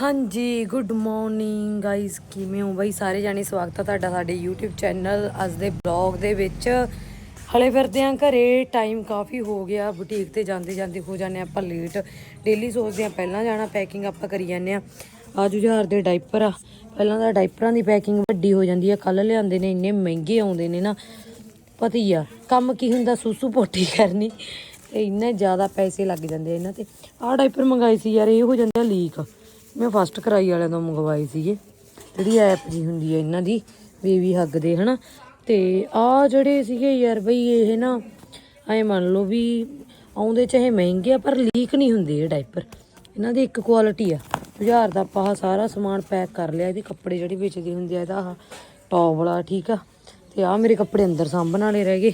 ਹਾਂਜੀ good morning guys ਕਿਵੇਂ ਹੋ? ਬਈ ਸਾਰੇ ਜਾਣੇ ਸਵਾਗਤ ਹੈ ਤੁਹਾਡਾ ਸਾਡੇ YouTube ਚੈਨਲ ਅੱਜ ਦੇ ਬਲੌਗ ਦੇ ਵਿੱਚ। ਹਲੇ ਫਿਰਦੇ ਆਂ ਘਰੇ ਟਾਈਮ ਕਾਫੀ ਹੋ ਗਿਆ ਬੁਟੀਕ ਤੇ ਜਾਂਦੇ ਜਾਂਦੇ ਹੋ ਜਾਂਦੇ ਆਪਾਂ ਲੇਟ ਡੇਲੀ ਸੋਚਦੇ ਆਂ ਪਹਿਲਾਂ ਜਾਣਾ ਪੈਕਿੰਗ ਆਪਾਂ ਕਰੀ ਜਾਂਦੇ ਆ। ਆ ਜੁਝਾਰ ਦੇ ਡਾਈਪਰ ਆ। ਪਹਿਲਾਂ ਤਾਂ ਡਾਈਪਰਾਂ ਦੀ ਪੈਕਿੰਗ ਵੱਡੀ ਹੋ ਜਾਂਦੀ ਆ ਕੱਲ ਲਿਆਂਦੇ ਨੇ, ਇੰਨੇ ਮਹਿੰਗੇ ਆਉਂਦੇ ਨੇ ਨਾ। ਪਤਾ ਹੀ ਆ ਕੰਮ ਕੀ ਹੁੰਦਾ ਸੂਸੂ ਪੋਟੀ ਕਰਨੀ? ਤੇ ਇੰਨੇ ਜ਼ਿਆਦਾ ਪੈਸੇ ਲੱਗ ਜਾਂਦੇ ਇਹਨਾਂ ਤੇ। ਆਹ ਡਾਈਪਰ ਮੰਗਾਏ ਸੀ ਯਾਰ, ਇਹ ਹੋ ਜਾਂਦੇ ਆ ਲੀਕ ਮੈਂ ਫਸਟ ਕਰਾਈ ਵਾਲਿਆਂ ਤੋਂ ਮੰਗਵਾਏ ਸੀਗੇ। ਜਿਹੜੀ ਐਪ ਜੀ ਹੁੰਦੀ ਹੈ ਇਹਨਾਂ ਦੀ ਬੇਬੀ ਹੱਗ ਦੇ, ਹਨਾ? ਤੇ ਆ ਜਿਹੜੇ ਸੀਗੇ ਯਾਰ ਬਈ, ਇਹ ਨਾ ਐ ਮੰਨ ਲਓ ਵੀ ਆਉਂਦੇ ਚਾਹੇ ਮਹਿੰਗੇ ਆ, ਪਰ ਲੀਕ ਨਹੀਂ ਹੁੰਦੇ ਇਹ ਡਾਈਪਰ ਇਹਨਾਂ ਦੀ ਇੱਕ ਕੁਆਲਿਟੀ ਆ। 1000 ਦਾ ਆਪਾਂ ਆਹ ਸਾਰਾ ਸਮਾਨ ਪੈਕ ਕਰ ਲਿਆ। ਇਹਦੇ ਕੱਪੜੇ ਜਿਹੜੇ ਵੇਚਦੇ ਹੁੰਦੇ ਆ, ਇਹਦਾ ਆਹ ਟੌਪ ਵਾਲਾ, ਠੀਕ ਆ? ਤੇ ਆ ਮੇਰੇ ਕੱਪੜੇ ਅੰਦਰ ਸਾਂਭਣ ਵਾਲੇ ਰਹਿ ਗਏ।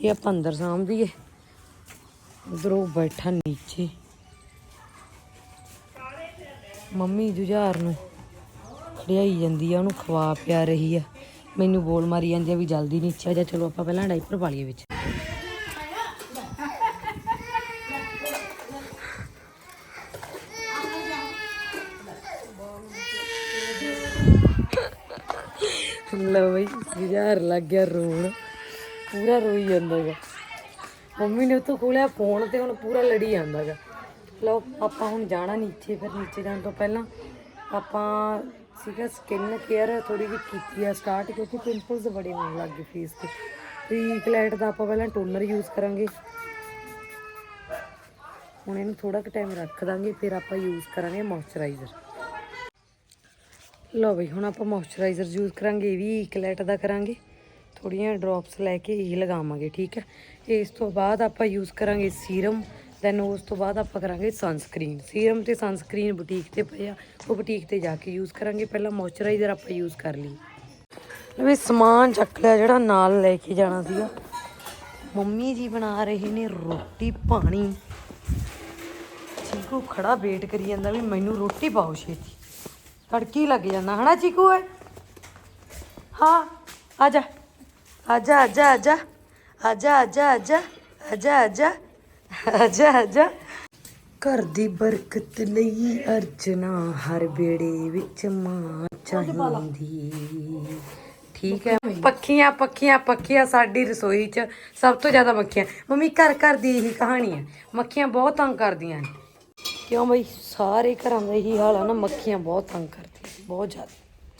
ਇਹ ਆਪਾਂ ਅੰਦਰ ਸਾਂਭ ਦਈਏ। ਉਧਰੋਂ ਬੈਠਾ ਨੀਚੇ। ਮੰਮੀ ਜੁਝਾਰ ਨੂੰ ਖੜਿਆਈ ਜਾਂਦੀ ਆ, ਉਹਨੂੰ ਖਵਾ ਪਿਆ ਰਹੀ ਆ। ਮੈਨੂੰ ਬੋਲ ਮਾਰੀ ਜਾਂਦੀ ਆ ਵੀ ਜਲਦੀ ਨੀਚੇ ਆ ਜਾ, ਚਲੋ ਆਪਾਂ ਪਹਿਲਾਂ ਡਾਈਪਰ ਪਾ ਲਈਏ ਵਿੱਚ। ਲਓ ਬਈ, ਜੁਝਾਰ ਲੱਗ ਗਿਆ ਰੋਣ। ਪੂਰਾ ਰੋਈ ਜਾਂਦਾ ਗਾ ਮੰਮੀ ਨੇ ਉੱਥੋਂ ਖੋਲਿਆ ਫੋਨ ਤੇ, ਹੁਣ ਪੂਰਾ ਲੜੀ ਜਾਂਦਾ ਗਾ ਲਓ, ਆਪਾਂ ਹੁਣ ਜਾਣਾ ਨੀਚੇ ਫਿਰ ਨੀਚੇ ਜਾਣ ਤੋਂ ਪਹਿਲਾਂ ਆਪਾਂ ਸੀਗਾ ਸਕਿਨ ਕੇਅਰ ਥੋੜੀ ਜਿਹੀ ਕੀਤੀ ਆ ਸਟਾਰਟ ਕਿਉਂਕਿ ਪਿੰਪਲਸ ਬੜੇ ਹੋਣ ਲੱਗ ਗਏ ਫੇਸ ਤੇ। ਪ੍ਰੀ ਲਾਈਟ ਦਾ ਆਪਾਂ ਪਹਿਲਾਂ ਟੋਨਰ ਯੂਜ਼ ਕਰਾਂਗੇ। ਹੁਣ ਇਹਨੂੰ ਥੋੜਾ ਕੁ ਟਾਈਮ ਰੱਖ ਦਾਂਗੇ, ਫਿਰ ਆਪਾਂ ਯੂਜ਼ ਕਰਾਂਗੇ ਮੋਇਸਚਰਾਈਜ਼ਰ ਲਓ ਬਈ, ਹੁਣ ਆਪਾਂ ਮੋਇਸਚਰਾਈਜ਼ਰ ਯੂਜ਼ ਕਰਾਂਗੇ, ਇਹ ਵੀ ਕਲੈਟ ਦਾ ਕਰਾਂਗੇ। ਥੋੜੀਆਂ ਡ੍ਰੌਪਸ ਲੈ ਕੇ ਇਹ ਲਗਾਵਾਂਗੇ, ਠੀਕ ਹੈ? ਇਸ ਤੋਂ ਬਾਅਦ ਆਪਾਂ ਯੂਜ਼ ਕਰਾਂਗੇ ਸੀਰਮ ਦੈਨ ਉਸ ਤੋਂ ਬਾਅਦ ਆਪਾਂ ਕਰਾਂਗੇ ਸਨਸਕ੍ਰੀਨ ਸੀਰਮ ਤੇ ਸਨਸਕ੍ਰੀਨ ਬੁਟੀਕ ਤੇ ਪਏ ਆ। ਉਹ ਬੁਟੀਕ ਤੇ ਜਾ ਕੇ ਯੂਜ਼ ਕਰਾਂਗੇ। ਪਹਿਲਾਂ ਮੋਇਸਚਰਾਈਜ਼ਰ ਆਪਾਂ ਯੂਜ਼ ਕਰ ਲਈ। ਵੀ ਸਮਾਨ ਚੱਕ ਲਿਆ ਜਿਹੜਾ ਨਾਲ ਲੈ ਕੇ ਜਾਣਾ ਸੀਗਾ। ਮੰਮੀ ਜੀ ਬਣਾ ਰਹੇ ਨੇ ਰੋਟੀ ਪਾਣੀ। ਚੀਕੂ ਖੜਾ ਵੇਟ ਕਰੀ ਜਾਂਦਾ ਵੀ ਮੈਨੂੰ ਰੋਟੀ ਪਾਓ ਛੇਤੀ। ਤੜਕੀ ਲੱਗ ਜਾਂਦਾ, ਹਨਾ ਚੀਕੂ ਏ ਹਾਂ ਆ ਜਾ ਆ ਜਾ। ਆ ਜਾ ਆ ਜਾ ਆ ਜਾ। ਆ ਜਾ ਆ ਜਾ। ਆ ਜਾ ਆ ਜਾ। ਆ ਜਾ ਆ ਜਾ ਘਰ ਦੀ ਬਰਕਤ ਲਈ ਅਰਜਨਾ ਹਰ ਬੇੜੇ ਵਿੱਚ ਮਾਂ ਚਾਹੀਦੀ। ਠੀਕ ਹੈ? ਪੱਖੀਆਂ ਪੱਖੀਆਂ ਪੱਖੀਆਂ ਸਾਡੀ ਰਸੋਈ 'ਚ ਸਭ ਤੋਂ ਜ਼ਿਆਦਾ ਮੱਖੀਆਂ। ਮੰਮੀ ਘਰ ਘਰ ਦੀ ਇਹੀ ਕਹਾਣੀ ਹੈ। ਮੱਖੀਆਂ ਬਹੁਤ ਤੰਗ ਕਰਦੀਆਂ ਨੇ। ਕਿਉਂ ਬਈ? ਸਾਰੇ ਘਰਾਂ ਦਾ ਇਹੀ ਹਾਲ ਆ ਨਾ ਮੱਖੀਆਂ ਬਹੁਤ ਤੰਗ ਕਰਦੀਆਂ ਬਹੁਤ ਜ਼ਿਆਦਾ।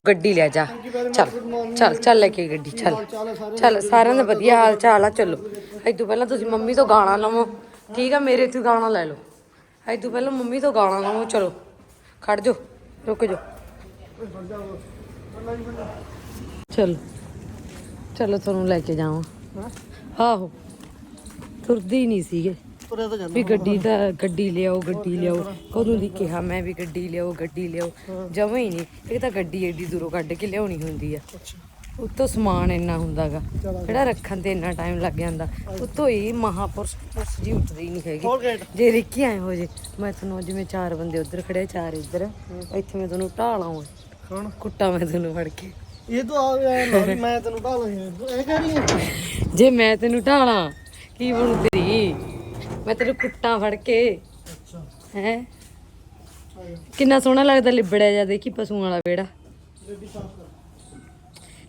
ਗੱਡੀ ਲੈ ਜਾ। ਚੱਲ ਚੱਲ ਚੱਲ ਲੈ ਕੇ ਗੱਡੀ ਚੱਲ। ਚੱਲ ਸਾਰਿਆਂ ਦਾ ਵਧੀਆ ਹਾਲ ਚਾਲ ਆ ਚਲੋ। ਇਦੋਂ ਪਹਿਲਾਂ ਤੁਸੀਂ ਮੰਮੀ ਤੋਂ ਗਾਣਾ ਲਵੋ। ਠੀਕ ਆ, ਮੇਰੇ ਤੋਂ ਗਾਣਾ ਲੈ ਲਓ। ਤੋਂ ਪਹਿਲਾਂ ਮੰਮੀ ਤੋਂ ਗਾਣਾ ਲਵੋ ਚਲੋ। ਖੜ ਜਾਓ, ਰੁਕ ਜਾਓ। ਚਲੋ। ਚਲੋ, ਤੁਹਾਨੂੰ ਲੈ ਕੇ ਜਾਵਾਂ। ਆਹੋ। ਤੁਰਦੀ ਨਹੀਂ ਸੀਗੇ। ਵੀ ਗੱਡੀ ਦਾ, ਗੱਡੀ ਲਿਆਓ ਗੱਡੀ ਲਿਆਓ। ਕਦੋਂ ਦੀ ਕਿਹਾ ਮੈਂ ਵੀ ਗੱਡੀ ਲਿਆਓ ਗੱਡੀ ਲਿਆਓ। ਜਮਾਂ ਹੀ ਨਹੀਂ। ਇਹ ਤਾਂ ਗੱਡੀ ਏਡੀ ਦੂਰੋਂ ਕੱਢ ਕੇ ਲਿਆਉਣੀ ਹੁੰਦੀ ਆ। ਉੱਤੋਂ ਸਮਾਨ ਇੰਨਾ ਹੁੰਦਾਗਾ। ਜਿਹੜਾ ਰੱਖਣ ਤੇ ਇੰਨਾ ਟਾਈਮ ਲੱਗ ਜਾਂਦਾ। ਉੱਤੋਂ ਹੀ ਮਹਾਪੁਰਸ਼ ਪੁਰਸ਼ ਜੀ ਉੱਠਦੀ ਨਹੀਂ ਹੈਗੀ। ਜੇ ਰਿੱਕੀ ਆਏ ਹੋ ਜੇ ਮੈਂ ਤੁਹਾਨੂੰ ਜਿਵੇਂ ਚਾਰ ਬੰਦੇ ਉੱਧਰ ਖੜੇ ਚਾਰ ਇੱਧਰ। ਇੱਥੇ ਮੈਂ ਤੁਹਾਨੂੰ ਢਾਲਾਂ ਕੌਣ? ਕੁੱਟਾ ਮੈਂ ਤੁਹਾਨੂੰ ਫੜ ਕੇ। ਇਹ ਤਾਂ ਆ ਮੈਂ ਤੈਨੂੰ ਢਾਲ ਇਹ ਕਹਿ ਰਹੀ ਹੈ ਜੇ ਮੈਂ ਤੈਨੂੰ ਢਾਲਾਂ ਕੀ ਬਣੂ ਤੇਰੀ? ਮੈਂ ਤੈਨੂੰ ਕੁੱਟਾਂ ਫੜ ਕੇ। ਅੱਛਾ। ਹੈ? ਕਿੰਨਾ ਸੋਹਣਾ ਲੱਗਦਾ ਲਿਬੜਿਆ ਜਾ ਦੇਖੀ ਪਸ਼ੂਆਂ ਵਾਲਾ ਕਰ।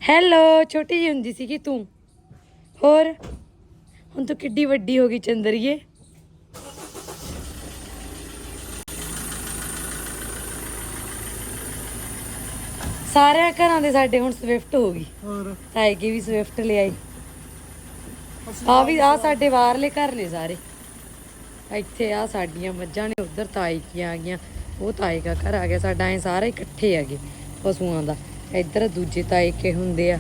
ਹੈਲੋ ਛੋਟੀ ਜਿਹੀ ਹੁੰਦੀ ਸੀਗੀ ਤੂੰ। ਹੋਰ? ਹੁਣ ਤੂੰ ਕਿੱਡੀ ਵੱਡੀ ਹੋ ਗਈ ਚੰਦਰੀਏ। ਸਾਰਿਆਂ ਘਰਾਂ ਦੇ ਸਾਡੇ ਹੁਣ ਸਵਿਫਟ ਹੋ ਗਈ। ਹੋਰ? ਤਾਏ ਕੀ ਵੀ ਸਵਿਫਟ ਲਿਆਈ ਆ ਵੀ ਆ ਸਾਡੇ ਬਾਹਰਲੇ ਘਰ ਨੇ ਸਾਰੇ। ਇੱਥੇ ਆ ਸਾਡੀਆਂ ਮੱਝਾਂ ਨੇ ਉਧਰ ਤਾਈ ਕੀ ਆ ਗਈਆਂ। ਉਹ ਤਾਈ ਦਾ ਘਰ ਆ ਗਿਆ ਸਾਡਾ ਐ ਸਾਰੇ ਇਕੱਠੇ ਹੈਗੇ ਪਸ਼ੂਆਂ ਦਾ। ਇੱਧਰ ਦੂਜੇ ਤਾਏ ਕੇ ਹੁੰਦੇ ਆ।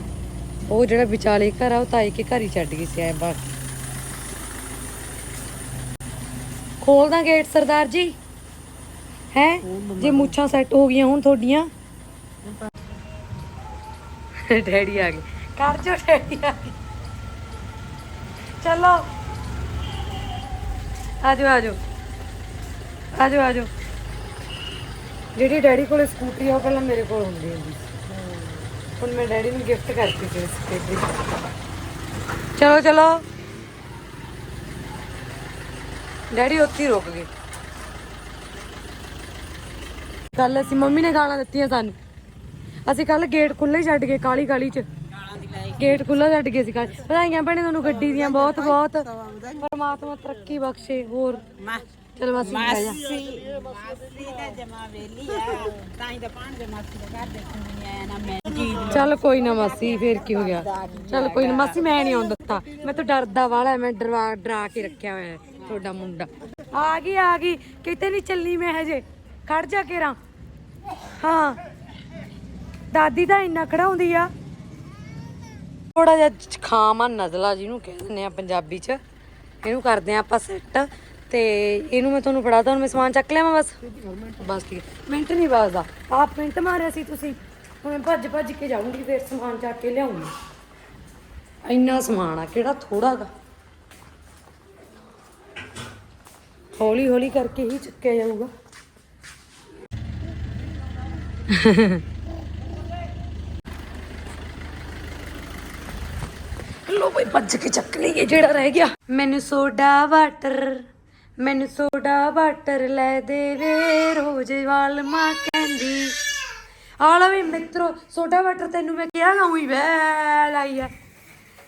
ਉਹ ਜਿਹੜਾ ਵਿਚਾਲੇ ਘਰ ਆ ਉਹ ਤਾਈ ਕੇ ਘਰ ਹੀ ਛੱਡ ਗਈ ਸੀ ਐ ਬਾਹਰ ਖੋਲਦਾ ਗੇਟ ਸਰਦਾਰ ਜੀ। ਹੈ? ਜੇ ਮੁੱਛਾਂ ਸੈੱਟ ਹੋ ਗਈਆਂ ਹੁਣ ਤੁਹਾਡੀਆਂ। ਡੈਡੀ ਆ ਗਏ। ਕਰ ਜੋ ਡੈਡੀ ਆ ਗਏ। ਚਲੋ। ਆਜੋ ਆਜੋ ਆਜੋ ਆਜੋ ਜਿਹੜੀ ਡੈਡੀ ਕੋਲੇ ਸਕੂਟਰੀ ਆ ਉਹ ਪਹਿਲਾਂ ਮੇਰੇ ਕੋਲ ਹੁੰਦੀ ਹੁੰਦੀ। ਹੁਣ ਮੈਂ ਡੈਡੀ ਨੂੰ ਗਿਫਟ ਕਰਤੀ ਸੀ ਸਕੂਟਰੀ ਚਲੋ ਚਲੋ। ਡੈਡੀ ਉੱਥੇ ਹੀ ਰੁਕ ਗਏ। ਕੱਲ ਅਸੀਂ ਮੰਮੀ ਨੇ ਗਾਲਾਂ ਦਿੱਤੀਆਂ ਸਾਨੂੰ। ਅਸੀਂ ਕੱਲ ਗੇਟ ਖੁੱਲ੍ਹਾ ਹੀ ਛੱਡ ਗਏ ਕਾਲੀ ਕਾਲੀ ਚ। ਗੇਟ ਖੁੱਲ੍ਹਾ ਛੱਡ ਗਏ ਸੀ ਕੱਲ। ਵਧਾਈਆਂ ਭੈਣੇ ਤੁਹਾਨੂੰ ਗੱਡੀ ਦੀਆਂ ਬਹੁਤ ਬਹੁਤ ਪਰਮਾਤਮਾ ਤਰੱਕੀ ਬਖਸ਼ੇ, ਹੋਰ। ਚਲ ਬਸ ਮਾਸੀ ਮਾਸੀ ਦਾ ਜਮਾ ਵੇਲੀ ਆ। ਤਾਂ ਹੀ ਤਾਂ ਪਾਣ ਦੇ ਮਾਸੀ ਦਾ ਘਰ ਦੇਖਣ ਨਹੀਂ ਆਇਆ ਨਾ ਮੈਂ। ਚੱਲ ਕੋਈ ਨਾ ਮਾਸੀ, ਫੇਰ ਕੀ ਹੋ ਗਿਆ? ਚੱਲ ਕੋਈ ਨਾ ਮਾਸੀ, ਮੈਂ ਨਹੀਂ ਆਉਣ ਦਿੱਤਾ। ਮੈਂ ਤਾਂ ਡਰਦਾ ਵਾਲਾ, ਮੈਂ ਡਰਵਾ, ਡਰਾ ਕੇ ਰੱਖਿਆ ਹੋਇਆ ਹੈ, ਤੁਹਾਡਾ ਮੁੰਡਾ। ਆ ਗਈ ਆ ਗਈ। ਕਿਤੇ ਨਹੀਂ ਚੱਲਣੀ ਮੈਂ ਹਜੇ। ਖੜ ਜਾ ਕੇ ਹਾਂ। ਦਾਦੀ ਤਾਂ ਇੰਨਾ ਖੜਾਉਂਦੀ ਆ। ਥੋੜਾ ਜਿਹਾ ਖਾਮਾ ਨਜ਼ਲਾ ਜਿਹਨੂੰ ਕਹਿ ਦਿੰਦੇ ਆ ਪੰਜਾਬੀ ਚ। ਇਹਨੂੰ ਕਰਦੇ ਆ ਆਪਾਂ ਸੈੱਟ। ਤੇ ਇਹਨੂੰ ਮੈਂ ਤੁਹਾਨੂੰ ਫੜਾਤਾ, ਹੁਣ ਮੈਂ ਸਮਾਨ ਚੱਕ ਲਿਆਵਾਂ ਬਸ। ਬਸ ਠੀਕ। ਹੈ। ਮਿੰਟ ਨਹੀਂ ਬਾਜ਼ਦਾ ਆਪ ਮਿੰਟ ਮਾਰਿਆ ਸੀ ਤੁਸੀਂ। ਹੁਣ ਮੈਂ ਭੱਜ ਭੱਜ ਕੇ ਜਾਊਂਗੀ ਫਿਰ ਸਮਾਨ ਚੱਕ ਕੇ ਲਿਆਉਂਗੀ ਇੰਨਾ ਸਮਾਨ ਆ, ਕਿਹੜਾ ਥੋੜਾ ਗਾ। ਹੌਲੀ ਹੌਲੀ ਕਰਕੇ ਹੀ ਚੱਕਿਆ ਜਾਊਗਾ। ਲੋ ਬਈ, ਭੱਜ ਕੇ ਚੱਕ ਲਈਏ ਜਿਹੜਾ ਰਹਿ ਗਿਆ। ਮੈਨੂੰ ਸੋਡਾ ਵਾਟਰ, ਮੈਨੂੰ ਸੋਡਾ ਵਾਟਰ ਲੈ ਦੇ ਵੇ ਰੋਜ਼ ਵਾਲ ਮਾਂ ਕਹਿੰਦੀ। ਆਲਾ ਵੀ ਮਿੱਤਰੋ ਸੋਡਾ ਵਾਟਰ ਤੈਨੂੰ ਮੈਂ ਕਿਹਾ ਗਾ ਉਹੀ ਵੇ ਲਾਈ ਆ।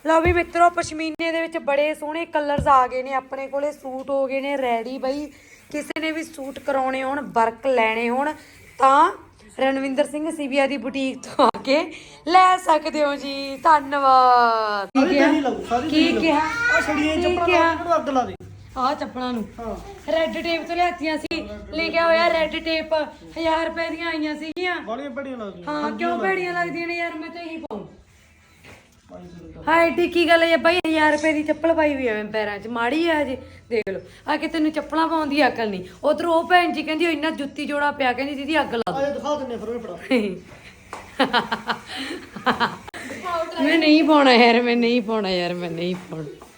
ਲਓ ਵੀ ਮਿੱਤਰੋ ਪਸ਼ਮੀਨੇ ਦੇ ਵਿੱਚ ਬੜੇ ਸੋਹਣੇ ਕਲਰਸ ਆ ਗਏ ਨੇ ਆਪਣੇ ਕੋਲੇ ਸੂਟ ਹੋ ਗਏ ਨੇ ਰੈਡੀ ਬਈ। ਕਿਸੇ ਨੇ ਵੀ ਸੂਟ ਕਰਾਉਣੇ ਹੋਣ ਵਰਕ ਲੈਣੇ ਹੋਣ ਤਾਂ ਰਣਵਿੰਦਰ ਸਿੰਘ ਸੀਬੀਆ ਦੀ ਬੁਟੀਕ ਤੋਂ ਆ ਕੇ ਲੈ ਸਕਦੇ ਹੋ ਜੀ। ਧੰਨਵਾਦ। ਕੀ ਕਿਹਾ? ਲਾਉ ਕੀ ਆ ਛੜੀਆਂ ਚੱਪਲਾਂ? ਲਾ ਕੇ ਅੱਗ ਲਾ ਦੇ। ਆਹ ਚੱਪਲਾਂ ਨੂੰ। ਰੈੱਡ ਟੇਪ ਤੋਂ ਲਿਆਤੀਆਂ ਸੀ। ਲਿਖਿਆ ਹੋਇਆ ਰੈੱਡ ਟੇਪ 1000 ਰੁਪਏ ਦੀਆਂ ਆਈਆਂ ਸੀਗੀਆਂ। ਬਾਲੀਆਂ ਬੜੀਆਂ ਲੱਗਦੀਆਂ। ਹਾਂ ਕਿਉਂ ਭੈੜੀਆਂ ਲੱਗਦੀਆਂ ਨੇ ਯਾਰ? ਮੈਂ ਤਾਂ ਇਹੀ ਪਾਉਂ। ਹਾਏ ਡੀ ਕੀ ਗੱਲ ਹੈ ਬਾਈ 1000 ਰੁਪਏ ਦੀ ਚੱਪਲ ਪਾਈ ਹੋਈ ਐ ਮੈਂ ਪੈਰਾਂ 'ਚ। ਮਾੜੀ ਆ ਜੀ ਦੇਖ ਲਓ। ਆ ਕਿ ਤੈਨੂੰ ਚੱਪਲਾਂ ਪਾਉਣ ਦੀ ਅਕਲ ਨਹੀਂ। ਉਧਰ ਉਹ ਭੈਣ ਜੀ ਕਹਿੰਦੀ ਇੰਨਾ ਜੁੱਤੀ ਜੋੜਾ ਪਿਆ ਕਹਿੰਦੀ ਦੀਦੀ ਅੱਗ ਲਾ ਆਏ ਦਿਖਾ ਦਿੰਨੇ ਫਿਰ ਉਹ ਫੜਾ। ਦੋ ਮੈਂ ਨਹੀਂ ਪਾਉਣਾ ਯਾਰ ਮੈਂ ਨਹੀਂ ਪਾਉਣਾ ਯਾਰ ਮੈਂ ਨਹੀਂ ਪਾਉਣਾ।